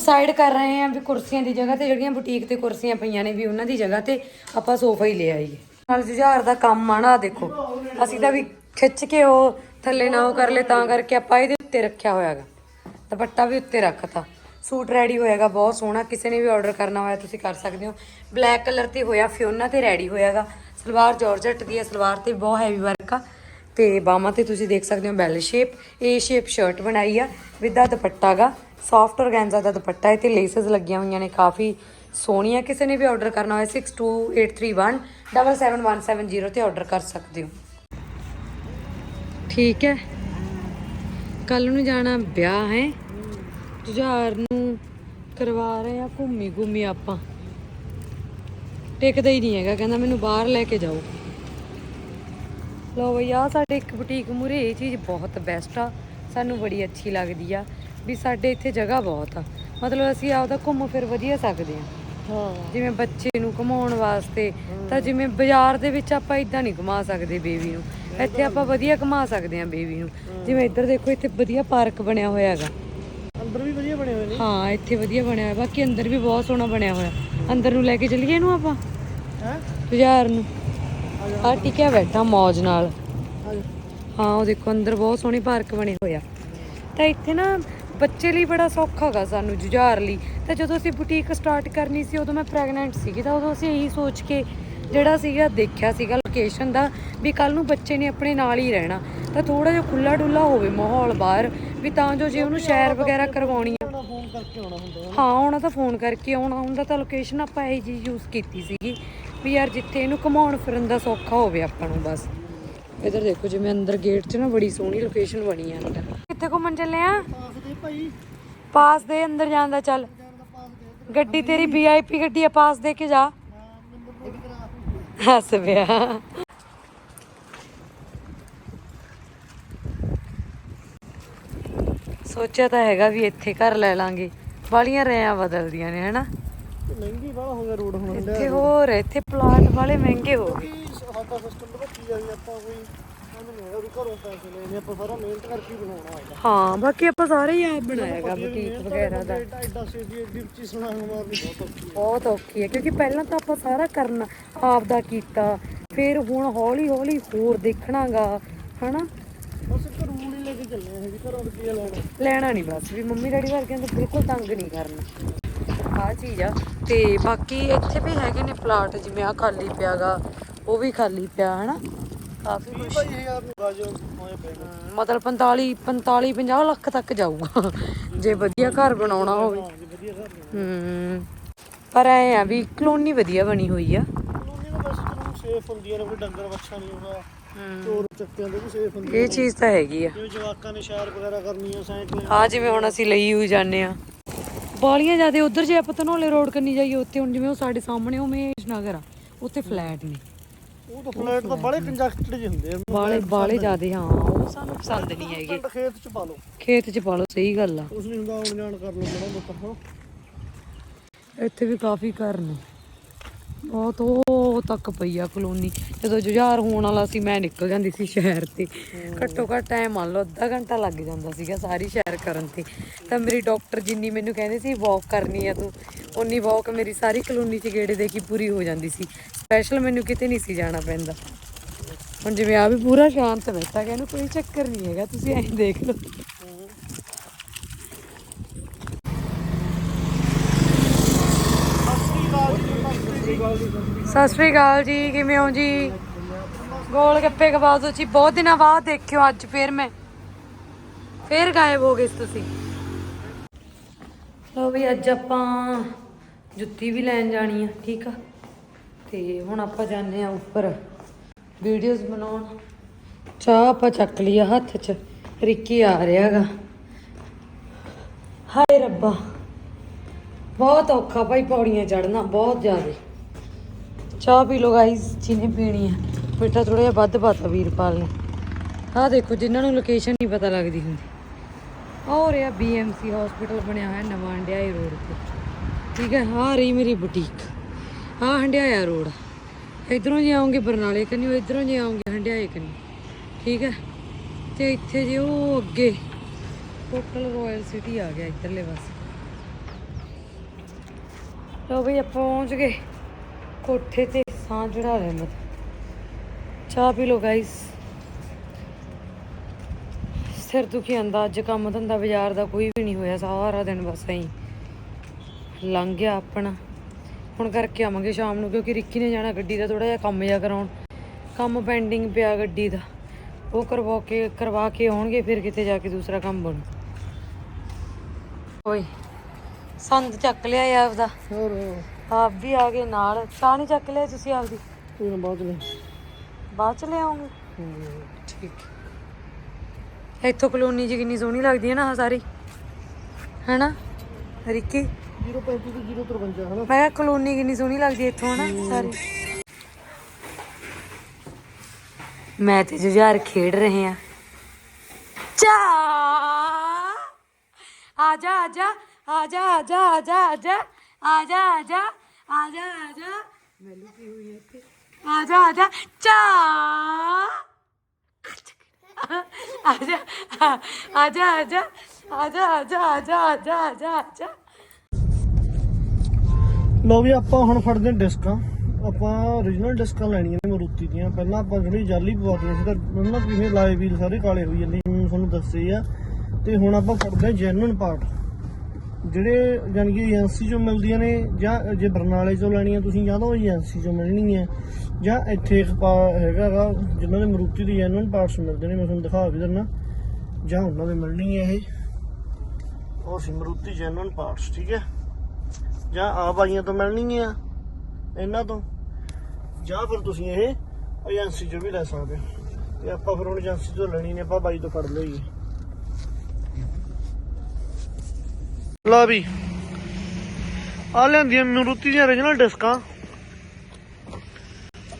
ਡਿਸਾਈਡ ਕਰ ਰਹੇ ਹਾਂ ਵੀ ਕੁਰਸੀਆਂ ਦੀ ਜਗ੍ਹਾ ਤੇ ਜਿਹੜੀਆਂ ਬੁਟੀਕ ਤੇ ਕੁਰਸੀਆਂ ਪਈਆਂ ਨੇ ਵੀ ਉਹਨਾਂ ਦੀ ਜਗ੍ਹਾ ਤੇ ਆਪਾਂ ਸੋਫਾ ਹੀ ਲੈ ਆਈਏ। ਨਾਲ ਜੁਝਾਰ ਦਾ ਕੰਮ ਆ ਨਾ ਦੇਖੋ। ਅਸੀਂ ਤਾਂ ਵੀ ਖਿੱਚ ਕੇ ਉਹ ਥੱਲੇ ਨਾ ਉਹ ਕਰ ਲੈ ਤਾਂ ਕਰਕੇ ਆਪਾਂ ਇਹਦੇ ਉੱਤੇ ਰੱਖਿਆ ਹੋਇਆਗਾ ਦੁਪੱਟਾ ਵੀ ਉੱਤੇ ਰੱਖਤਾ। ਸੂਟ ਰੈਡੀ ਹੋਏਗਾ ਬਹੁਤ ਸੋਹਣਾ। ਕਿਸੇ ਨੇ ਵੀ ਆਰਡਰ ਕਰਨਾ ਹੋਇਆ, ਤੁਸੀਂ ਕਰ ਸਕਦੇ ਹੋ। ਬਲੈਕ ਕਲਰ ਤੇ ਹੋਇਆ ਫਿਓਨਾ ਤੇ ਰੈਡੀ ਹੋਇਆਗਾ। ਸਲਵਾਰ ਜਾਰਜਟ ਦੀ ਹੈ ਸਲਵਾਰ ਤੇ ਬਹੁਤ ਹੈਵੀ ਵਰਕ ਆ। ਤੇ ਬਾਹਾਂ ਤੇ ਤੁਸੀਂ ਦੇਖ ਸਕਦੇ ਹੋ bell shape A shape shirt ਬਣਾਈ ਆ ਵਿਦ ਦਾ ਦੁਪੱਟਾ ਗਾ। ਸੌਫਟ ਔਰਗੈਂਜ਼ਾ ਦਾ ਦੁਪੱਟਾ ਹੈ ਤੇ ਲੇਸਸ ਲੱਗੀਆਂ ਹੋਈਆਂ ਨੇ, ਕਾਫੀ ਸੋਹਣੀਆਂ। ਕਿਸੇ ਨੇ ਵੀ ਆਰਡਰ ਕਰਨਾ ਹੋਇਆ 62831 77170 ਤੇ ਆਰਡਰ ਕਰ ਸਕਦੇ ਹੋ। ਠੀਕ ਹੈ। ਕੱਲ ਨੂੰ ਜਾਣਾ ਵਿਆਹ ਹੈ। ਜੁਝਾਰ ਨੂੰ ਕਰਵਾ ਰਹੇ ਆ ਘੁੰਮੀ ਘੁੰਮੀ ਆਪਾਂ। ਟਿਕਦਾ ਹੀ ਨਹੀਂ ਹੈਗਾ, ਕਹਿੰਦਾ ਮੈਨੂੰ ਬਾਹਰ ਲੈ ਕੇ ਜਾਓ। ਲੋ ਬਈ ਆ ਸਾਡੇ ਇੱਕ ਬੁਟੀਕ ਮੂਰੇ ਇਹ ਚੀਜ਼ ਬਹੁਤ ਬੈਸਟ ਆ। ਸਾਨੂੰ ਬੜੀ ਅੱਛੀ ਲੱਗਦੀ ਆ। ਵੀ ਸਾਡੇ ਇੱਥੇ ਜਗ੍ਹਾ ਬਹੁਤ ਆ। ਮਤਲਬ ਅਸੀਂ ਆਪਦਾ ਘੁੰਮ ਫਿਰ ਵਧੀਆ ਸਕਦੇ ਆ ਹਾਂ। ਜਿਵੇਂ ਬੱਚੇ ਨੂੰ ਘੁਮਾਉਣ ਵਾਸਤੇ ਤਾਂ ਜਿਵੇਂ ਬਾਜ਼ਾਰ ਦੇ ਵਿੱਚ ਆਪਾਂ ਇਦਾਂ ਨਹੀਂ ਘੁਮਾ ਸਕਦੇ ਬੇਬੀ ਨੂੰ। ਇੱਥੇ ਆਪਾਂ ਵਧੀਆ ਘੁਮਾ ਸਕਦੇ ਆ ਬੇਬੀ ਨੂੰ। ਜਿਵੇਂ ਇੱਧਰ ਦੇਖੋ ਇੱਥੇ ਵਧੀਆ ਪਾਰਕ ਬਣਿਆ ਹੋਇਆ ਹੈਗਾ। ਅੰਦਰ ਵੀ ਵਧੀਆ ਬਣੇ ਹੋਏ ਨੇ। ਹਾਂ ਇੱਥੇ ਵਧੀਆ ਬਣਿਆ ਹੋਇਆ। ਬਾਕੀ ਅੰਦਰ ਵੀ ਬਹੁਤ ਸੋਹਣਾ ਬਣਿਆ ਹੋਇਆ। ਅੰਦਰ ਨੂੰ ਲੈ ਕੇ ਚੱਲੀਏ ਇਹਨੂੰ ਆਪਾਂ? ਹੈ? ਬਾਜ਼ਾਰ ਨੂੰ। ਆ ਟਿਕਿਆ ਬੈਠਾ ਮੌਜ ਨਾਲ। ਹਾਂ ਉਹ ਦੇਖੋ ਅੰਦਰ ਬਹੁਤ ਸੋਹਣੀ ਪਾਰਕ ਬਣੀ ਹੋਇਆ ਤਾਂ ਇੱਥੇ ਨਾ ਬੱਚੇ ਲਈ ਬੜਾ ਸੌਖਾ ਹੈਗਾ ਸਾਨੂੰ ਜੁਝਾਰ ਲਈ। ਤਾਂ ਜਦੋਂ ਅਸੀਂ ਬੁਟੀਕ ਸਟਾਰਟ ਕਰਨੀ ਸੀ, ਉਦੋਂ ਮੈਂ ਪ੍ਰੈਗਨੈਂਟ ਸੀਗੀ, ਤਾਂ ਉਦੋਂ ਅਸੀਂ ਇਹੀ ਸੋਚ ਕੇ ਜਿਹੜਾ ਸੀਗਾ ਦੇਖਿਆ ਸੀਗਾ ਲੋਕੇਸ਼ਨ ਦਾ ਵੀ ਕੱਲ ਨੂੰ ਬੱਚੇ ਨੇ ਆਪਣੇ ਨਾਲ ਹੀ ਰਹਿਣਾ। ਤਾਂ ਥੋੜਾ ਜਿਹਾ ਖੁੱਲਾ ਡੁੱਲਾ ਹੋਵੇ ਮਾਹੌਲ ਬਾਹਰ, ਵੀ ਤਾਂ ਜੋ ਜੇ ਉਹਨੂੰ ਸ਼ੈਰ ਵਗੈਰਾ ਕਰਵਾਉਣੀ ਆ। ਫੋਨ ਕਰਕੇ ਆਉਣਾ ਹੁੰਦਾ ਹਾਂ ਆਉਣਾ ਤਾਂ ਫੋਨ ਕਰਕੇ ਆਉਣਾ ਹੁੰਦਾ, ਤਾਂ ਲੋਕੇਸ਼ਨ ਆਪਾਂ ਇਹ ਜੀ ਯੂਜ਼ ਕੀਤੀ ਸੀਗੀ ਵੀ ਯਾਰ ਜਿੱਥੇ ਇਹਨੂੰ ਘੁਮਾਉਣ ਫਿਰਨ ਦਾ ਸੌਖਾ ਹੋਵੇ ਆਪਾਂ ਨੂੰ ਬਸ। ਇਧਰ ਦੇਖੋ, ਜਿਵੇਂ ਅੰਦਰ ਗੇਟ 'ਚ ਨਾ ਬੜੀ ਸੋਹਣੀ ਲੋਕੇਸ਼ਨ ਬਣੀ ਆ ਅੰਦਰ। ਕਿੱਥੇ ਘੁੰਮਣ ਚੱਲੇ ਆ? ਪਾਸ ਦੇ ਭਾਈ। ਪਾਸ ਦੇ ਅੰਦਰ ਜਾਂਦਾ ਚੱਲ। ਗੱਡੀ ਤੇਰੀ ਵੀਆਈਪੀ ਗੱਡੀ ਆ ਪਾਸ ਦੇ ਕੇ ਜਾ। ਹੱਸ ਪਿਆ। ਸੋਚਿਆ ਤਾਂ ਹੈਗਾ ਵੀ ਇੱਥੇ ਘਰ ਲੈ ਲਾਂਗੇ। ਬਾਲੀਆਂ ਰਿਆਂ ਬਦਲਦੀਆਂ ਨੇ ਹਨਾ? ਮਹਿੰਗੀ ਵਾਲਾ ਹੋ ਗਿਆ ਰੋਡ ਹੁਣ ਇੱਥੇ ਹੋਰ ਇੱਥੇ ਪਲਾਟ ਵਾਲੇ ਮਹਿੰਗੇ ਹੋ ਗਏ। ਸਾਡਾ ਸਿਸਟਮ ਪਤਾ ਕੀ ਵੀ ਆਪਾਂ ਕੋਈ ਵੀ ਘਰੋਂ ਪੈਸੇ ਲੈਣੇ ਆਪਾਂ ਸਾਰਾ ਮਿਹਨਤ ਕਰਕੇ ਹੀ ਬਣਾਉਣਾ ਹੈਗਾ। ਹਾਂ ਬਾਕੀ ਆਪਾਂ ਸਾਰੇ ਹੀ ਆਪ ਬਣਾਇਆਗਾ ਬੁਟੀਕ ਵਗੈਰਾ ਦਾ। ਐਡਾ ਐਡਾ ਸੇਦੀ ਐਡੀ ਉੱਚੀ ਸੁਣਾ ਮਾਰਨੀ ਬਹੁਤ ਔਖੀ ਹੈ। ਬਹੁਤ ਔਖੀ ਹੈ ਕਿਉਂਕਿ ਪਹਿਲਾਂ ਤਾਂ ਆਪਾਂ ਸਾਰਾ ਕਰਨਾ ਆਪ ਦਾ ਕੀਤਾ ਫਿਰ ਹੁਣ ਹੌਲੀ ਹੌਲੀ ਹੋਰ ਦੇਖਣਾਗਾ ਹਨਾ? ਬਸ ਇੱਕ ਰੂਲ ਹੀ ਲੈ ਕੇ ਚੱਲੇ ਆ ਜੀ ਘਰੋਂ ਰੁਪਈਆ ਲੈਣਾ। ਲੈਣਾ ਨਹੀਂ ਬਸ ਵੀ ਮੰਮੀ ਡੈਡੀ ਵਰਗਿਆਂ ਤੋਂ ਬਿਲਕੁਲ ਤੰਗ ਨਹੀਂ ਕਰਨਾ। ਆਹ ਚੀਜ਼ ਆ ਤੇ ਬਾਕੀ ਇੱਥੇ ਵੀ ਹੈਗੇ ਨੇ ਪਲਾਟ ਜਿਵੇਂ ਆ ਖਾਲੀ ਪਿਆਗਾ ਉਹ ਵੀ ਖਾਲੀ ਪਿਆ ਹਨਾ? ਕਾਫੀ ਕੁਛ 20000 ਨੂੰ ਬਾਜੋ ਹੋਏ ਪਏ ਨੇ। ਹਮ, ਮਤਲਬ 45 45 50 ਲੱਖ ਤੱਕ ਜਾਊਗਾ। ਜੇ ਵਧੀਆ ਘਰ ਬਣਾਉਣਾ ਹੋਵੇ। ਵਧੀਆ ਘਰ ਪਰ ਐ ਆ ਵੀ ਕਲੋਨੀ ਵਧੀਆ ਬਣੀ ਹੋਈ ਆ। ਕਲੋਨੀ ਦਾ ਬਸ ਤੁਹਾਨੂੰ ਸੇਫ ਹੁੰਦੀਆਂ ਨੇ ਕੋਈ ਡੰਗਰ ਵੱਛਾ ਨਹੀਂ ਹੁੰਦਾ ਚੋਰ ਚੱਕਿਆਂ ਦੇ ਵੀ ਸੇਫ ਹੁੰਦੀ ਇਹ ਚੀਜ਼ ਤਾਂ ਹੈਗੀ ਆ। ਜਿਵੇਂ ਜਵਾਕਾਂ ਨੇ ਸ਼ਾਇਰ ਵਗੈਰਾ ਕਰਨੀ ਆ ਸਾਈਕਲ ਆ ਜਿਵੇਂ ਹੁਣ ਅਸੀਂ ਲਈ ਹੋਈ ਜਾਂਦੇ ਆ। ਬਾਲੀਆਂ ਜਿਆਦੇ ਉਧਰ ਜੇ ਆਪਾਂ ਧਨੌਲੇ ਰੋਡ ਕੰਨੀ ਜਾਈਏ ਉੱਥੇ ਹੁਣ ਜਿਵੇਂ ਉਹ ਸਾਡੇ ਸਾਹਮਣੇ ਉਹ ਮੇਸ਼ ਨਗਰ ਆ ਉੱਥੇ ਫਲੈਟ ਨੇ। ਉਹ ਤਾਂ ਫਲੈਟ ਤਾਂ ਬੜੇ ਕੰਜਸਟਡ ਜਿਹੇ ਹੁੰਦੇ ਆ। ਬਾਲੇ ਬਾਲੇ ਜਿਆਦੇ ਹਾਂ ਉਹ ਸਾਨੂੰ ਪਸੰਦ ਨਹੀਂ ਹੈਗੇ। ਪਿੰਡ ਖੇਤ ਚ ਪਾ ਲਓ। ਖੇਤ 'ਚ ਪਾ ਲਓ ਸਹੀ ਗੱਲ ਆ। ਕੁਛ ਨਹੀਂ ਹੁੰਦਾ ਆਉਣ ਜਾਣ ਕਰ ਲਓ ਬੜਾ ਮੋਟਾ ਹਾਂ ਇੱਥੇ ਵੀ ਕਾਫੀ ਘਰ ਨੇ। ਬਹੁਤ ਉਹ ਤੱਕ ਪਈ ਆ ਕਲੋਨੀ। ਜਦੋਂ ਜੁਝਾਰ ਹੋਣ ਵਾਲਾ ਸੀ, ਮੈਂ ਨਿਕਲ ਜਾਂਦੀ ਸੀ ਸ਼ਹਿਰ ਤੇ। ਘੱਟੋ ਘੱਟ ਟਾਈਮ ਮੰਨ ਲਓ, ਅੱਧਾ ਘੰਟਾ ਲੱਗ ਜਾਂਦਾ ਸੀਗਾ ਸਾਰੀ ਸ਼ਹਿਰ ਕਰਨ ਤੇ। ਤਾਂ ਮੇਰੀ ਡਾਕਟਰ ਜਿੰਨੀ ਮੈਨੂੰ ਕਹਿੰਦੇ ਸੀ ਵਾਕ ਕਰਨੀ ਆ ਤੂੰ। ਉਨੀ ਵਾਕ ਮੇਰੀ ਸਾਰੀ ਕਲੋਨੀ 'ਚ ਗੇੜੇ ਦੇ ਕੇ ਪੂਰੀ ਹੋ ਜਾਂਦੀ ਸੀ। ਸਪੈਸ਼ਲ ਮੈਨੂੰ ਕਿਤੇ ਨਹੀਂ ਸੀ ਜਾਣਾ ਪੈਂਦਾ। ਹੁਣ ਜਿਵੇਂ ਆ ਵੀ ਪੂਰਾ ਸ਼ਾਂਤ ਬੈਠਾ ਕਿ ਇਹਨੂੰ ਕੋਈ ਚੱਕਰ ਨਹੀਂ ਹੈਗਾ। ਤੁਸੀਂ ਐਂ ਦੇਖ ਲਓ। ਸਤਿ ਸ਼੍ਰੀ ਅਕਾਲ ਜੀ, ਕਿਵੇਂ ਹੋ ਜੀ? ਗੋਲ ਗੱਪੇ ਖਵਾ ਦਿਓ ਜੀ ਬਹੁਤ ਦਿਨਾਂ ਬਾਅਦ ਦੇਖਿਓ ਅੱਜ ਫੇਰ ਮੈਂ। ਫੇਰ ਗਾਇਬ ਹੋ ਗਏ ਤੁਸੀਂ। ਲੋ ਵੀ ਅੱਜ ਆਪਾਂ ਜੁੱਤੀ ਵੀ ਲੈਣ ਜਾਣੀ ਆ, ਠੀਕ ਆ? ਤੇ ਹੁਣ ਆਪਾਂ ਜਾਂਦੇ ਆ ਉੱਪਰ ਵੀਡੀਓਜ਼ ਬਣਾਉਣ। ਚਾਹ ਆਪਾਂ ਚੱਕ ਲਈ ਹੱਥ 'ਚ। ਰਿੱਕੀ ਆ ਰਿਹਾਗਾ ਹਾਏ ਰੱਬਾ। ਬਹੁਤ ਔਖਾ ਭਾਈ ਪੌੜੀਆਂ ਚੜਨਾ ਬਹੁਤ ਜ਼ਿਆਦਾ। ਚਾਹ ਪੀ ਲਓ ਗਾਈਸ ਜਿਹਨੇ ਪੀਣੀ ਹੈ ਮਿੱਠਾ ਥੋੜਾ ਜਿਹਾ ਵੱਧ ਪਾਤਾ ਵੀਰਪਾਲ ਨੇ। ਆਹ ਦੇਖੋ, ਜਿਨ੍ਹਾਂ ਨੂੰ ਲੋਕੇਸ਼ਨ ਨਹੀਂ ਪਤਾ ਲੱਗਦੀ ਹੁੰਦੀ। ਆਹ ਰਿਹਾ ਬੀਐਮਸੀ ਹਸਪੀਟਲ ਬਣਿਆ ਹੋਇਆ ਨਵਾਂ ਹੰਡਿਆਏ ਰੋਡ ਤੇ। ਠੀਕ ਹੈ, ਆਹ ਰਹੀ ਮੇਰੀ ਬੁਟੀਕ ਆਹ ਹੰਡਿਆਇਆ ਰੋਡ। ਇਧਰੋਂ ਜੇ ਆਉਂਗੇ ਬਰਨਾਲੇ ਕੰਨੀ ਇਧਰੋਂ ਜੇ ਆਉਂਗੇ ਹੰਡਿਆਏ ਕੰਨੀ। ਠੀਕ ਹੈ, ਤੇ ਇੱਥੇ ਜੇ ਉਹ ਅੱਗੇ ਹੋਟਲ ਰਾਇਲ ਸਿਟੀ ਆ ਗਿਆ, ਇੱਧਰਲੇ ਪਾਸੇ। ਲੋ ਬਈ, ਆਪਾਂ ਪਹੁੰਚ ਗਏ। ਕੋਠੇ ਤੇ ਸਾਹ ਚੜਾ ਲਿਆ ਚਾਹ ਪੀ ਲੋ ਗਾਇਸ ਸਿਰ ਦੁਖੀ ਆਂਦਾ, ਅੱਜ ਕੰਮ ਧੰਦਾ ਬਾਜ਼ਾਰ ਦਾ ਕੋਈ ਵੀ ਨਹੀਂ ਹੋਇਆ, ਸਾਰਾ ਦਿਨ ਬਸ ਐਂ ਲੰਘ ਗਿਆ ਆਪਣਾ। ਹੁਣ ਕਰਕੇ ਆਵਾਂਗੇ ਸ਼ਾਮ ਨੂੰ, ਕਿਉਂਕਿ ਰਿੱਕੀ ਨੇ ਜਾਣਾ ਗੱਡੀ ਦਾ ਥੋੜਾ ਜਿਹਾ ਕੰਮ ਜਿਹਾ ਕਰਾਉਣ। ਕੰਮ ਪੈਂਡਿੰਗ ਪਿਆ ਗੱਡੀ ਦਾ। ਉਹ ਕਰਵਾ ਕੇ ਕਰਵਾ ਕੇ ਆਉਣਗੇ, ਫਿਰ ਕਿਤੇ ਜਾ ਕੇ ਦੂਸਰਾ ਕੰਮ ਬਣੂ। ਓਏ, ਸੰਦ ਚੱਕ ਲਿਆ ਏ ਆਪਦਾ। ਹੋਰ। ਆਪ ਵੀ ਆ ਗਏ ਨਾਲ। ਚਾਹ ਨਹੀਂ ਚੱਕ ਲਿਆ ਤੁਸੀਂ ਆਪਦੀ? ਨਾ ਬਾਅਦ ਨੇ ਬਾਅਦ ਚ ਲੈ ਆਉਂਗੇ ਠੀਕ। ਇੱਥੋਂ ਕਲੋਨੀ ਜੀ ਕਿੰਨੀ ਸੋਹਣੀ ਲੱਗਦੀ ਹੈ ਨਾ ਆਹ ਸਾਰੀ। ਹੈਨਾ? ਰਿੱਕੀ? 035 ਤੇ 053 ਹਨਾ? ਮੈਂ ਕਿਹਾ ਕਲੋਨੀ ਕਿੰਨੀ ਸੋਹਣੀ ਲੱਗਦੀ ਹੈ ਇੱਥੋਂ ਹਨਾ ਸਾਰੀ। ਮੈਂ ਤੇ ਜੁਝਾਰ ਖੇਡ ਰਹੇ ਆ ਚਾ ਆਜਾ ਆਜਾ ਆਜਾ ਆਜਾ ਆਜਾ ਆਜਾ ਆਜਾ ਆਜਾ। ਆਜਾ ਆਜਾ ਮੈਂ ਲੁਕੀ ਹੋਈ ਇੱਥੇ? ਆਜਾ ਆਜਾ। ਚਾ। ਆਜਾ ਆਜਾ ਆਜਾ। ਆਜਾ ਆਜਾ ਆਜਾ ਆਜਾ ਆਜਾ ਆਜਾ। ਲੋ ਵੀ ਆਪਾਂ ਹੁਣ ਫੜਦੇ ਹਾਂ ਡਿਸਕਾਂ। ਆਪਾਂ origignal ਡਿਸਕਾਂ ਲੈਣੀਆਂ ਨੇ ਮਰੂਤੀ ਦੀਆਂ। ਪਹਿਲਾਂ ਆਪਾਂ ਜਿਹੜੀ ਜਾਲੀ ਪਵਾਤੀਆਂ ਸੀ ਤਾਂ ਉਹਨਾਂ ਦੀ ਇਹ ਲਾਏ ਵੀਲ ਸਾਰੇ ਕਾਲੇ ਹੋਈ ਜਾਂਦੇ ਹੁਣ ਤੁਹਾਨੂੰ ਦੱਸੇ ਆ। ਤੇ ਹੁਣ ਆਪਾਂ ਫੜਦੇ ਹਾਂ ਜੈਨੂਨ ਪਾਰਟ ਜਿਹੜੇ ਜਾਨੀ ਕਿ ਏਜੰਸੀ ਚੋਂ ਮਿਲਦੀਆਂ ਨੇ ਜਾਂ ਜੇ ਬਰਨਾਲੇ ਚੋਂ ਲੈਣੀਆਂ ਤੁਸੀਂ ਜਾਂ ਤਾਂ ਉਹ ਏਜੰਸੀ ਚੋਂ ਮਿਲਣੀ ਹੈ ਜਾਂ ਇੱਥੇ ਇੱਕ ਪਾ ਹੈਗਾ ਗਾ, ਜਿਨ੍ਹਾਂ ਦੇ ਮਰੂਤੀ ਦੀ ਜੈਨੂਨ ਪਾਰਟਸ ਮਿਲਦੇ ਨੇ, ਮੈਂ ਤੁਹਾਨੂੰ ਦਿਖਾ ਵੀ ਦਿੰਦਾ। ਜਾਂ ਉਹਨਾਂ ਦੇ ਹੈ ਇਹ। ਉਹ ਸੀ ਮਰੂਤੀ ਜੈਨੂਨ ਪਾਰਟਸ ਠੀਕ ਹੈ? ਜਾਂ ਆ ਬਾਈਆਂ ਤੋਂ ਮਿਲਣੀ ਮਿਲਣਗੀਆਂ ਇਹਨਾਂ ਤੋਂ। ਜਾਂ ਫਿਰ ਤੁਸੀਂ ਇਹ ਏਜੰਸੀ ਚੋਂ ਵੀ ਲੈ ਸਕਦੇ ਹੋ। ਤੇ ਆਪਾਂ ਫਿਰ ਹੁਣ ਏਜੰਸੀ ਤੋਂ ਲੈਣੀ ਨੇ, ਆਪਾਂ ਬਾਈ ਤੋਂ ਫੜ ਲਈਏ। ਲਾ ਵੀ। ਆ ਲੈਂਦੀਆਂ ਮਰੂਤੀ ਦੀਆਂ origignal ਡਿਸਕਾਂ